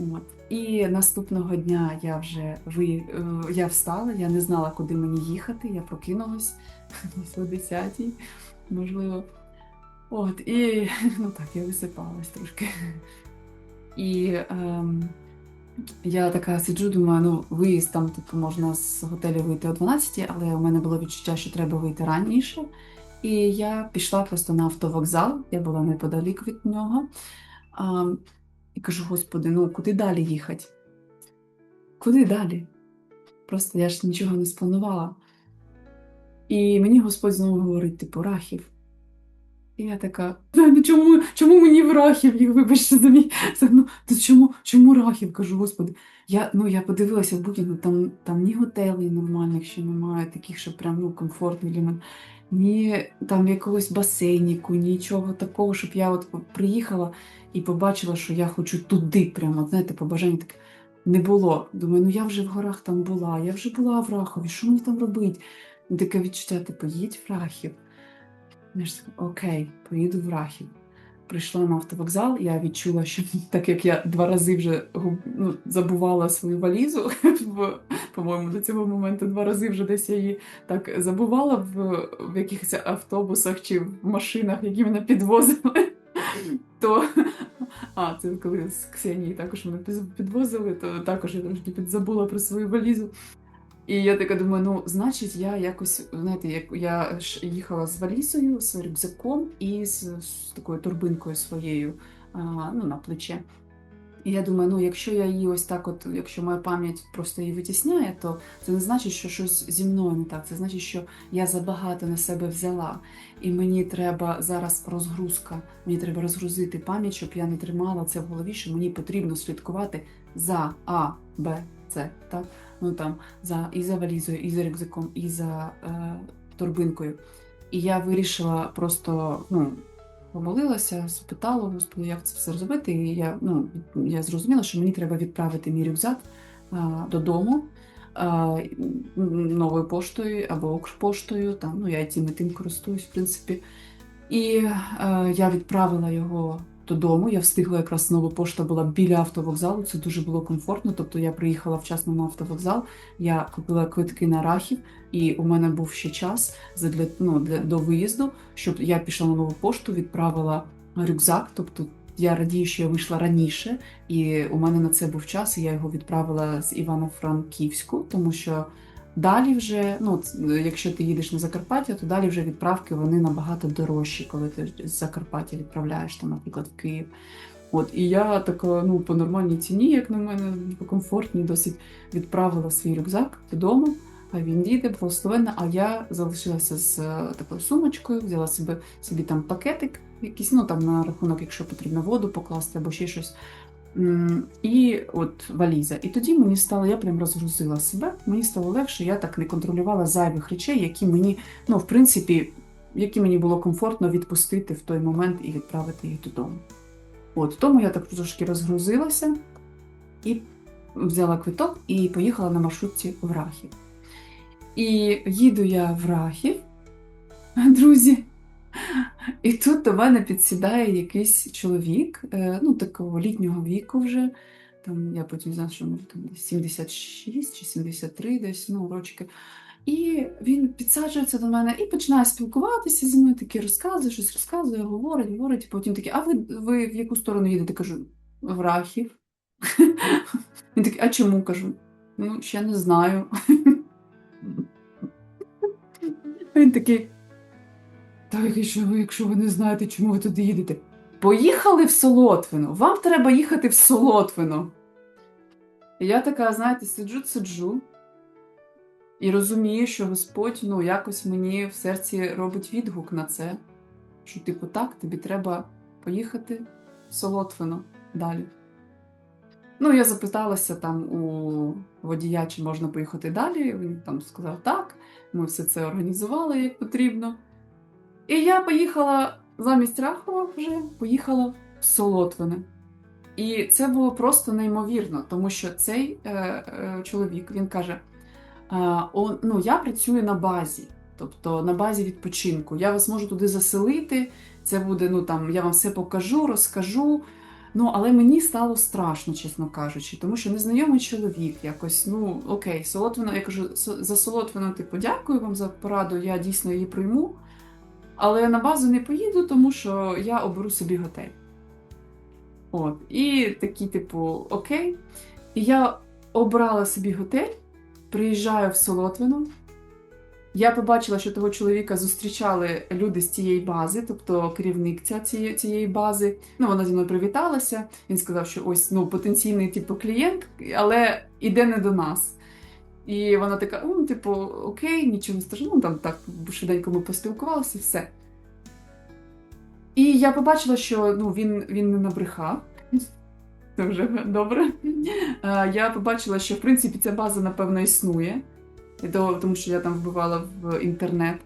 От. І наступного дня я вже ви, е, я встала, я не знала, куди мені їхати. Я прокинулась о 10 можливо. От, і ну так, я висипалась трошки. І ем, я така сиджу, думаю, ну, виїзд там, типу, можна з готелю вийти о 12, але у мене було відчуття, що треба вийти раніше. І я пішла просто на автовокзал, я була неподалік від нього. А, і кажу: Господи, ну куди далі їхати? Куди далі? Просто я ж нічого не спланувала. І мені Господь знову говорить, типу, Рахів. І я така, ну чому, чому мені в Рахів? вибачте за мій. Ну, то чому, чому Рахів? Кажу, Господи. Я, ну, я подивилася в ну, там, там ні готелей нормальних ще немає, таких, що прям ну, комфортні для ні там якогось басейніку, нічого такого, щоб я от приїхала і побачила, що я хочу туди, прямо, знаєте, побажання таке не було. Думаю, ну я вже в горах там була, я вже була в Рахові, що мені там робити? Ну, Таке відчуття, типу, їдь в Рахів. Я ж така, окей, поїду в Рахів. Прийшла на автовокзал, я відчула, що так як я два рази вже ну, забувала свою валізу, в, по-моєму, до цього моменту два рази вже десь я її так забувала в, в якихось автобусах чи в машинах, які мене підвозили. То, а, це коли з Ксенією також мене підвозили, то також я трошки підзабула про свою валізу. І я така думаю, ну, значить, я якось, знаєте, як я їхала з валізою, з рюкзаком і з, з такою торбинкою своєю а, ну, на плече. І я думаю, ну якщо я її ось так, от, якщо моя пам'ять просто її витісняє, то це не значить, що щось зі мною не так. Це значить, що я забагато на себе взяла. І мені треба зараз розгрузка. Мені треба розгрузити пам'ять, щоб я не тримала це в голові, що мені потрібно слідкувати за А, Б, С. Так? Ну там за і за валізою, і за рюкзаком, і за е, торбинкою. І я вирішила просто ну, помолилася, спитала Господи, як це все зробити. І я, ну, я зрозуміла, що мені треба відправити мій рюкзак а, додому а, новою поштою або Укрпоштою. Там, ну, я цим і тим користуюсь, в принципі. І а, я відправила його додому. Я встигла якраз нова пошта була біля автовокзалу. Це дуже було комфортно. Тобто я приїхала вчасно на автовокзал, я купила квитки на рахів, і у мене був ще час задля, ну, для, до виїзду, щоб я пішла на нову пошту, відправила рюкзак. Тобто я радію, що я вийшла раніше, і у мене на це був час. і Я його відправила з Івано-Франківську, тому що. Далі вже, ну, якщо ти їдеш на Закарпаття, то далі вже відправки вони набагато дорожчі, коли ти з Закарпаття відправляєш там, наприклад, в Київ. От, і я така, ну, по нормальній ціні, як на мене, по комфортній, досить відправила свій рюкзак додому. А він їде благословенно, а я залишилася з е, такою сумочкою, взяла собі, собі там пакетик, якийсь, ну там на рахунок, якщо потрібно воду покласти або ще щось. І от валіза. І тоді мені стало, я прям розгрузила себе, мені стало легше, я так не контролювала зайвих речей, які мені, ну, в принципі, які мені було комфортно відпустити в той момент і відправити їх додому. От, тому я так трошки розгрузилася і взяла квиток і поїхала на маршрутці в Рахів. І їду я в Рахів, друзі. І тут до мене підсідає якийсь чоловік, е, ну такого літнього віку вже. Там я потім знаю, що йому там 76 чи 73 десь ну, рочки. І він підсаджується до мене і починає спілкуватися зі мною, такі розказує, щось розказує, говорить, говорить. Потім такий, а ви, ви в яку сторону їдете? Кажу, в Рахів. Він такий, а чому кажу? Ну, ще не знаю. Він такий. Так, якщо ви, якщо ви не знаєте, чому ви туди їдете. Поїхали в Солотвино. Вам треба їхати в Солотвино. І я така, знаєте, сиджу, сиджу і розумію, що Господь ну, якось мені в серці робить відгук на це. Що, типу, так, тобі треба поїхати в Солотвино далі. Ну, я запиталася там у водія, чи можна поїхати далі. Він там сказав так, ми все це організували як потрібно. І я поїхала замість Рахова вже поїхала в Солотвине. І це було просто неймовірно, тому що цей е, е, чоловік він каже: он, ну, я працюю на базі, тобто на базі відпочинку. Я вас можу туди заселити. Це буде, ну там я вам все покажу, розкажу. Ну, але мені стало страшно, чесно кажучи, тому що незнайомий чоловік якось, ну окей, Солотвино, я кажу, «Со- за Солотвино, типу, дякую вам за пораду, я дійсно її прийму. Але на базу не поїду, тому що я оберу собі готель. От. І такі, типу, окей. І я обрала собі готель, приїжджаю в Солотвино. Я побачила, що того чоловіка зустрічали люди з цієї бази, тобто керівник цієї, цієї бази. Ну, вона зі мною привіталася. Він сказав, що ось ну, потенційний типу клієнт, але іде не до нас. І вона така: ну, типу, окей, нічого страшного, ну, там так швиденько ми поспілкувалися, і все. І я побачила, що ну, він, він не набрехав. Це вже добре. Я побачила, що в принципі ця база, напевно, існує. Тому що я там вбивала в інтернет,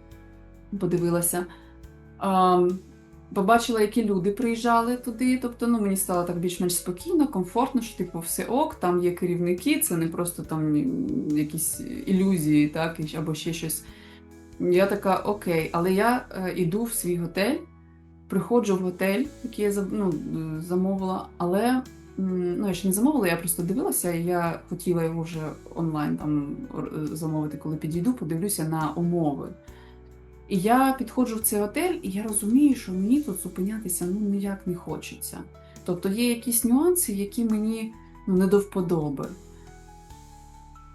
подивилася. Побачила, які люди приїжджали туди. Тобто, ну мені стало так більш-менш спокійно, комфортно, що типу все ок, там є керівники, це не просто там якісь ілюзії, так, або ще щось. Я така, окей, але я е, іду в свій готель, приходжу в готель, який я ну, е, замовила, але ну, я ще не замовила, я просто дивилася, і я хотіла його вже онлайн там замовити, коли підійду, подивлюся на умови. І я підходжу в цей готель, і я розумію, що мені тут зупинятися ну ніяк не хочеться. Тобто є якісь нюанси, які мені ну, не до вподоби.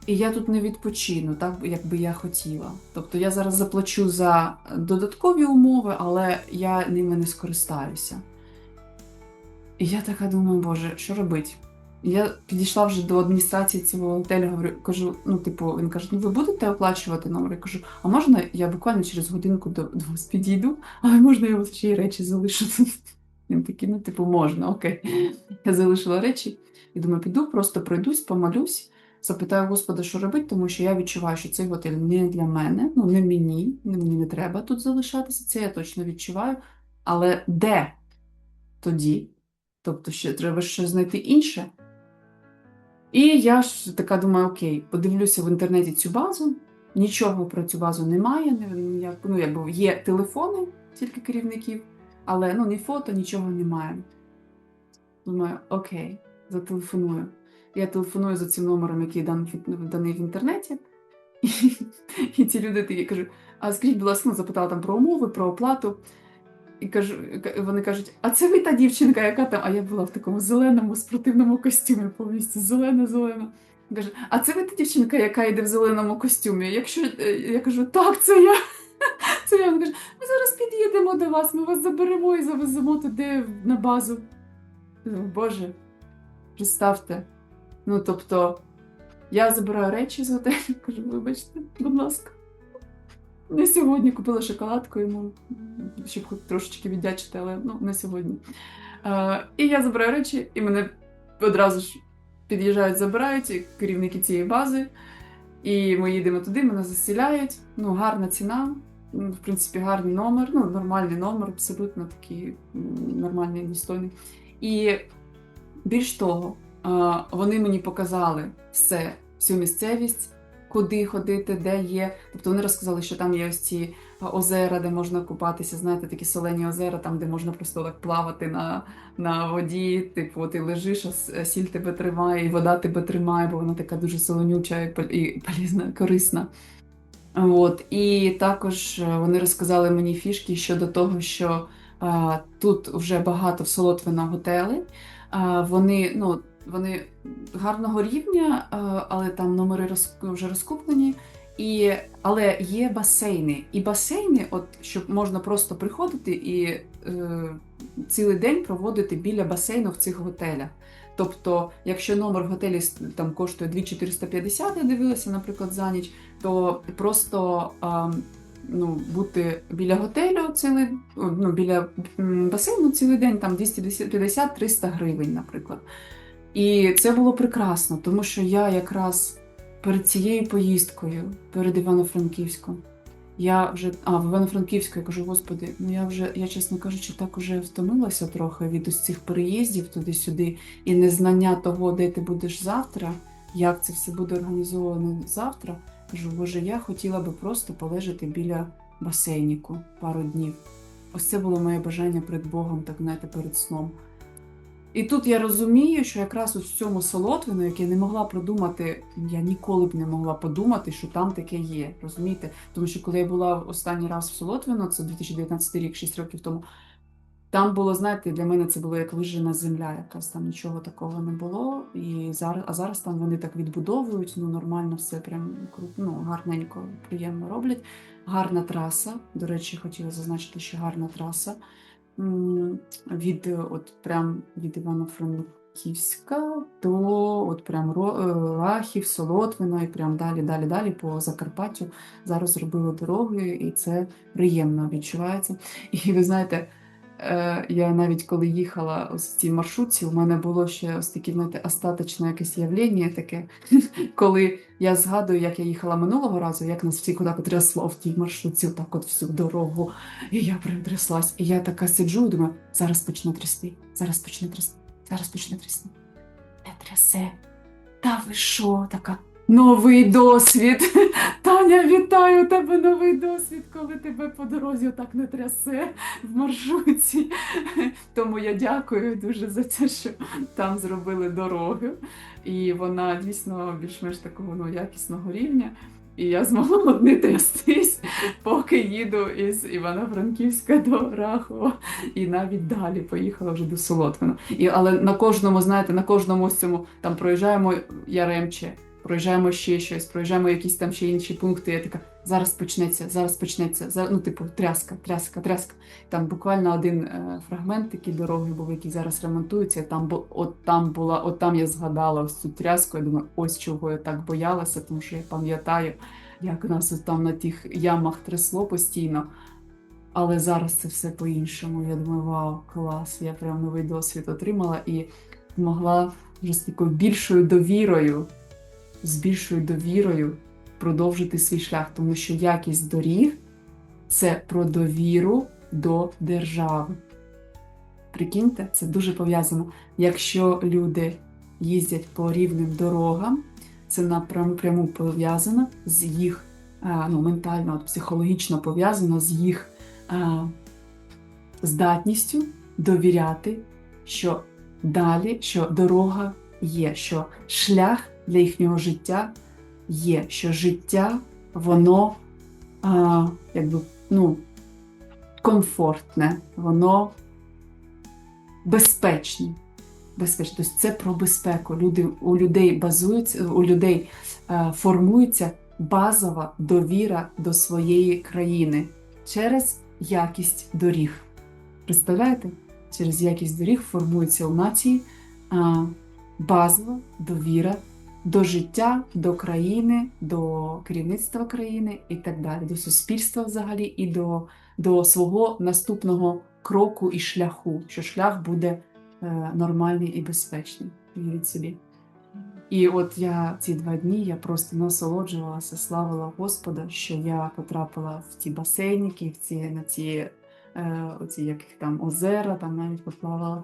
І я тут не відпочину, так як би я хотіла. Тобто я зараз заплачу за додаткові умови, але я ними не скористаюся. І я така думаю, боже, що робити? Я підійшла вже до адміністрації цього готелю, говорю, кажу, ну, типу, він каже, ну ви будете оплачувати номер? Я кажу, а можна я буквально через годинку до, до вас підійду, але можна я вас ще й речі залишу? Він такий, ну, типу, можна, окей. Я залишила речі і думаю, піду, просто пройдусь, помолюсь, запитаю Господа, що робити, тому що я відчуваю, що цей готель не для мене, ну не мені, мені не треба тут залишатися, це я точно відчуваю. Але де тоді? Тобто, ще треба щось знайти інше. І я ж така думаю, окей, подивлюся в інтернеті цю базу. Нічого про цю базу немає. ні- ну, якби є телефони тільки керівників, але ну, ні фото, нічого немає. Думаю, окей, зателефоную. Я телефоную за цим номером, який дан- даний в інтернеті. І, і ці люди такі кажуть: а скажіть, будь ласка, ну, запитала там про умови, про оплату. І кажу, вони кажуть, а це ви та дівчинка, яка там. А я була в такому зеленому спортивному костюмі, повністю зелена-зелена. Каже, а це ви та дівчинка, яка йде в зеленому костюмі? Якщо е, я кажу, так, це я. Це я. Він каже, ми зараз під'їдемо до вас, ми вас заберемо і завеземо туди на базу. Думаю, Боже, представте. Ну, тобто, я забираю речі з готелю, кажу, вибачте, будь ласка. Не сьогодні купила шоколадку йому, щоб хоч трошечки віддячити, але ну, не сьогодні. Е, і я забираю речі, і мене одразу ж під'їжджають, забирають керівники цієї бази. І ми їдемо туди, мене заселяють. Ну, гарна ціна, в принципі, гарний номер, ну, нормальний номер, абсолютно такий нормальний, достойний. І більш того, е, вони мені показали все, всю місцевість, куди ходити, де є. Тобто вони розказали, що там є ось ці озера, де можна купатися, знаєте, такі солені озера, там, де можна просто так плавати на, на воді. Типу, ти лежиш, а сіль тебе тримає, і вода тебе тримає, бо вона така дуже солонюча і пол- і полізна, корисна. От. І також е, вони розказали мені фішки щодо того, що е, тут вже багато в Солотвино готелей. Е, вони, ну, вони гарного рівня, е, але там номери вже розкуплені. І, але є басейни. І басейни, от, щоб можна просто приходити і е, цілий день проводити біля басейну в цих готелях. Тобто, якщо номер в готелі там коштує 2450, я дивилася, наприклад, за ніч, то просто а, ну, бути біля готелю цілий, ну, біля басейну цілий день, там 250-300 гривень, наприклад. І це було прекрасно, тому що я якраз перед цією поїздкою, перед Івано-Франківськом, я вже, а, в Івано-Франківську я кажу, господи, ну я вже, я чесно кажучи, так уже втомилася трохи від ось цих переїздів туди-сюди і незнання того, де ти будеш завтра, як це все буде організовано завтра. Кажу, боже, я хотіла би просто полежати біля басейніку пару днів. Ось це було моє бажання перед Богом, так знаєте, перед сном. І тут я розумію, що якраз у цьому солотвину, яке я не могла продумати, я ніколи б не могла подумати, що там таке є. Розумієте? Тому що коли я була останній раз в Солотвино, це 2019 рік, 6 років тому. Там було, знаєте, для мене це було як вижжена земля, якась там нічого такого не було. І зараз, а зараз там вони так відбудовують, ну нормально все прям ну, гарненько, приємно роблять. Гарна траса. До речі, хотіла зазначити, що гарна траса. Від е, от прям від Івано-Франківська до от прям Лахів, е, Солотвино і прям далі, далі, далі по Закарпаттю. Зараз зробили дороги, і це приємно відчувається. І ви знаєте, я навіть коли їхала ось цій маршрутці, у мене було ще ось таке, знаєте, остаточне якесь явлення таке, коли я згадую, як я їхала минулого разу, як нас всіх куди потрясло в тій маршрутці, так от всю дорогу. І я прям тряслась. І я така сиджу і думаю, зараз почне трясти, зараз почне трясти, зараз почне трясти. Не трясе. Та ви що така? Новий досвід. Таня, вітаю тебе новий досвід, коли тебе по дорозі так не трясе в маршрутці. Тому я дякую дуже за те, що там зробили дороги. І вона дійсно більш-менш такого ну, якісного рівня. І я змогла не трястись, поки їду із Івано-Франківська до Рахова. І навіть далі поїхала вже до Солотвина. І, але на кожному, знаєте, на кожному з цьому там проїжджаємо Яремче, проїжджаємо ще щось, проїжджаємо якісь там ще інші пункти. Я така, зараз почнеться, зараз почнеться. Зараз, ну, типу, тряска, тряска, тряска. Там буквально один е, фрагмент такий дороги був, який зараз ремонтується. Там бу- от там була, от там я згадала ось цю тряску. Я думаю, ось чого я так боялася, тому що я пам'ятаю, як нас там на тих ямах трясло постійно. Але зараз це все по-іншому. Я думаю, вау, клас! Я прям новий досвід отримала і могла вже з такою більшою довірою, з більшою довірою продовжити свій шлях, тому що якість доріг це про довіру до держави. Прикиньте, це дуже пов'язано. Якщо люди їздять по рівним дорогам, це напряму пов'язано з їх ну, ментально, психологічно пов'язано з їх а, здатністю довіряти, що далі, що дорога є, що шлях для їхнього життя є, що життя воно а, якби, ну, комфортне, воно безпечне. Безпечно. Тобто це про безпеку. Люди, у людей базується, у людей е, формується базова довіра до своєї країни через якість доріг. Представляєте? Через якість доріг формується у нації а, базова довіра до життя, до країни, до керівництва країни і так далі, до суспільства взагалі, і до, до свого наступного кроку і шляху, що шлях буде е, нормальний і безпечний. Віріть собі. І от я ці два дні я просто насолоджувалася, славила Господа, що я потрапила в ті басейники, в ці на ці, е, оці яких там озера, там навіть поплавала.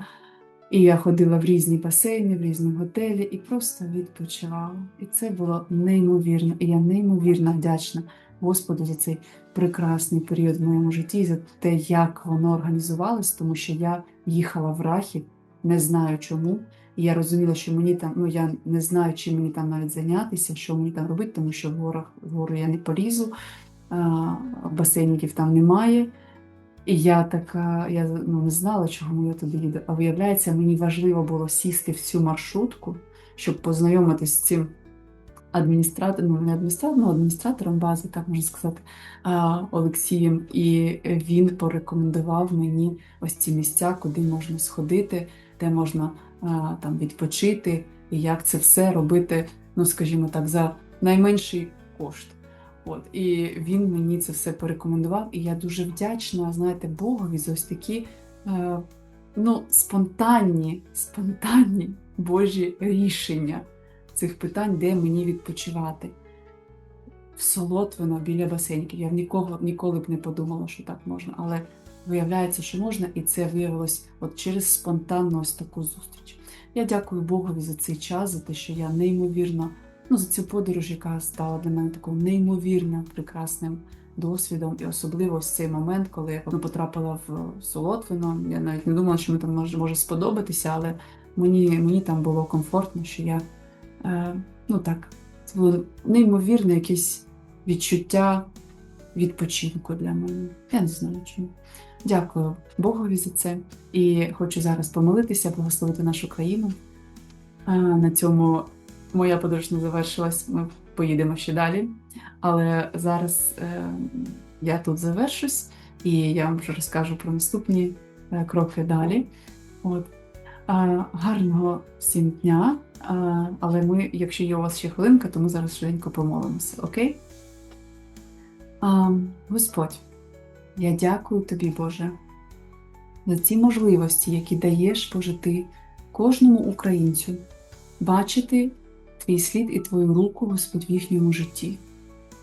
І я ходила в різні басейни, в різні готелі і просто відпочивала. І це було неймовірно. І я неймовірно вдячна Господу за цей прекрасний період в моєму житті, за те, як воно організувалось, тому що я їхала в Рахів, не знаю чому. І я розуміла, що мені там, ну я не знаю, чим мені там навіть зайнятися, що мені там робити, тому що в горах вгору я не полізу, басейників там немає. І я така, я ну, не знала, чого я туди їду. А виявляється, мені важливо було сісти в цю маршрутку, щоб познайомитися з цим адміністратором, ну не адміністратором, ну, адміністратором бази, так можна сказати, Олексієм. І він порекомендував мені ось ці місця, куди можна сходити, де можна там відпочити, і як це все робити, ну скажімо так, за найменший кошт. От і він мені це все порекомендував, і я дуже вдячна, знаєте, Богові за ось такі е, ну, спонтанні, спонтанні Божі рішення цих питань, де мені відпочивати. В Солотвино біля басейників. Я нікого ніколи б не подумала, що так можна, але виявляється, що можна, і це виявилось от через спонтанну ось таку зустріч. Я дякую Богові за цей час, за те, що я неймовірно ну, за цю подорож, яка стала для мене таким неймовірно прекрасним досвідом, і особливо ось цей момент, коли я ну, потрапила в Солотвино. Я навіть не думала, що мені там може, може сподобатися, але мені, мені там було комфортно, що я е, ну так, це було неймовірне якесь відчуття відпочинку для мене. Я не знаю чому. Дякую Богові за це. І хочу зараз помолитися, благословити нашу країну. А, на цьому моя подорож не завершилась. Ми поїдемо ще далі. Але зараз е, я тут завершусь, і я вам вже розкажу про наступні е, кроки далі. От. А, гарного всім дня. А, але ми, якщо є у вас ще хвилинка, то ми зараз швиденько помолимося, окей? А, Господь, я дякую тобі, Боже, за ці можливості, які даєш, Боже, ти кожному українцю бачити твій слід і твою руку, Господь, в їхньому житті.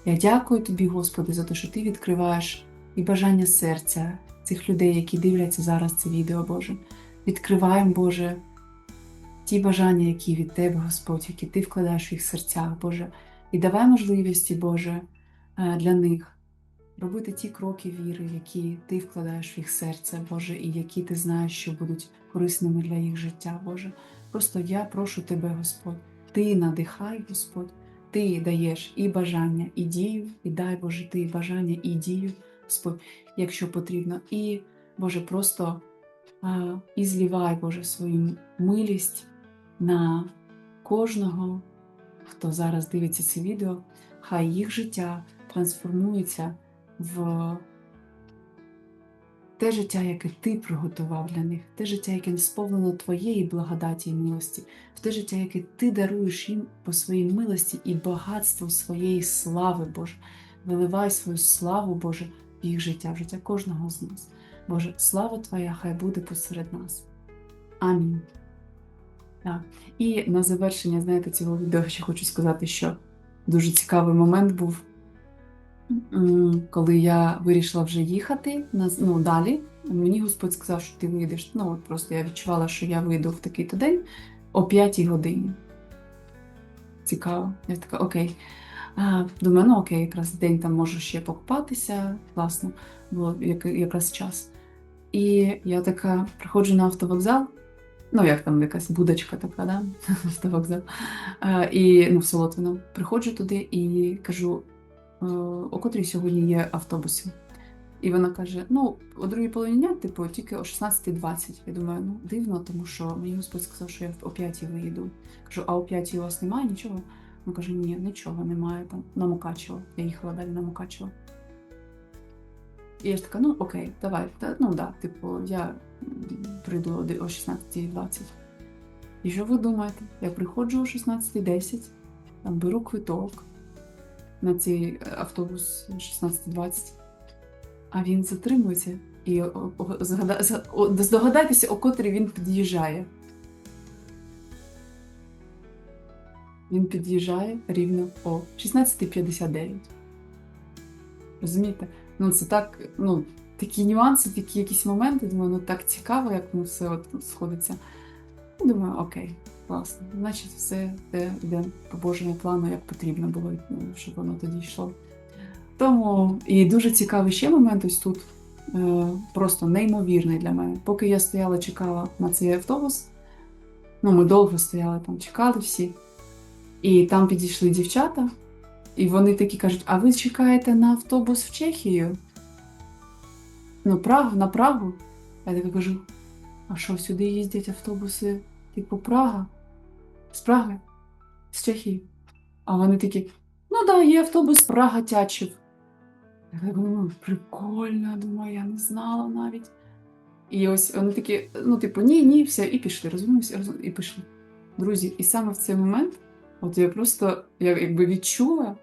Я дякую тобі, Господи, за те, що ти відкриваєш і бажання серця цих людей, які дивляться зараз це відео, Боже. Відкриваємо, Боже, ті бажання, які від Тебе, Господь, які Ти вкладаєш в їх серцях, Боже, і давай можливості, Боже, е, для них робити ті кроки віри, які Ти вкладаєш в їх серце, Боже, і які ти знаєш, що будуть корисними для їх життя, Боже. Просто я прошу Тебе, Господь, Ти надихай, Господь, Ти даєш і бажання, і дію, і дай Боже, Ти бажання і дію, Господь, якщо потрібно. І, Боже, просто а, і злівай, Боже, свою милість на кожного, хто зараз дивиться це відео, хай їх життя трансформується в те життя, яке ти приготував для них, те життя, яке сповнено твоєї благодаті і милості, в те життя, яке ти даруєш їм по своїй милості і багатству своєї слави, Боже. Виливай свою славу, Боже, в їх життя, в життя кожного з нас. Боже, слава Твоя хай буде посеред нас. Амінь. Так. І на завершення, знаєте, цього відео ще хочу сказати, що дуже цікавий момент був, коли я вирішила вже їхати ну, далі. Мені Господь сказав, що ти вийдеш. Ну, от просто я відчувала, що я вийду в такий-то день о 5 годині. Цікаво. Я така, окей. А, думаю, ну окей, якраз день там можу ще покупатися, класно, було як, якраз час. І я така приходжу на автовокзал, ну як там якась будочка така, да? автовокзал. А, і ну, в Солотвино. Приходжу туди і кажу, «Е, о котрій сьогодні є автобуси. І вона каже: ну, о другій половині дня, типу, тільки о 16.20. Я думаю, ну дивно, тому що мені Господь сказав, що я о 5 виїду. Кажу, а о 5 у вас немає нічого? Вона каже, ні, нічого немає там на Мукачево. Я їхала далі на Мукачево. І я ж така, ну окей, давай, та, ну да, типу, я прийду о 16.20. І що ви думаєте? Я приходжу о 16.10, там беру квиток на цей е, автобус 16.20, а він затримується. І здогадайтеся, о котрій він під'їжджає. Він під'їжджає рівно о 16.59. Розумієте? Ну, це так, ну, такі нюанси, такі якісь моменти. Думаю, ну так цікаво, як воно все от сходиться. Думаю, окей, класно. Значить, все йде, йде по Божому плану, як потрібно було, ну, щоб воно тоді йшло. Тому і дуже цікавий ще момент ось тут. Е, просто неймовірний для мене. Поки я стояла, чекала на цей автобус, ну, ми довго стояли там, чекали всі. І там підійшли дівчата, і вони такі кажуть: а ви чекаєте на автобус в Чехію? Ну, Прагу, на Прагу. Я така кажу: а що, сюди їздять автобуси, типу Прага? З Праги? З Чехії? А вони такі: ну да, є автобус Прага Тячів. Я думаю, прикольно, думаю, я не знала навіть. І ось вони такі, ну, типу, ні, ні, все, і пішли, розуміємося, і пішли. Друзі, і саме в цей момент, от я просто я якби відчула,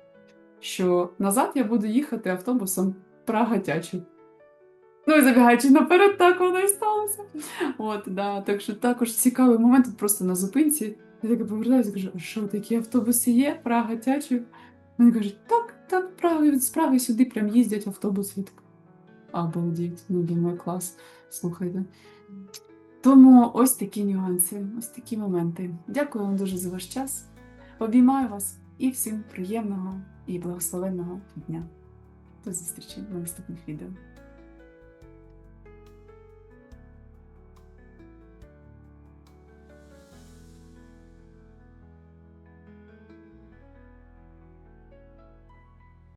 що назад я буду їхати автобусом Прага Тячів. Ну і забігаючи наперед, так воно і сталося. От, да. Так що також цікавий момент, тут просто на зупинці. Я така повертаюся і кажу, а що такі автобуси є? Прага Тячів? Вони кажуть, так, так, Праги, з Праги сюди прям їздять автобуси. Я така, Обалдіть, ну думаю, клас. Слухайте. Тому ось такі нюанси, ось такі моменти. Дякую вам дуже за ваш час. Обіймаю вас і всім приємного і благословенного дня. До зустрічі на наступних відео.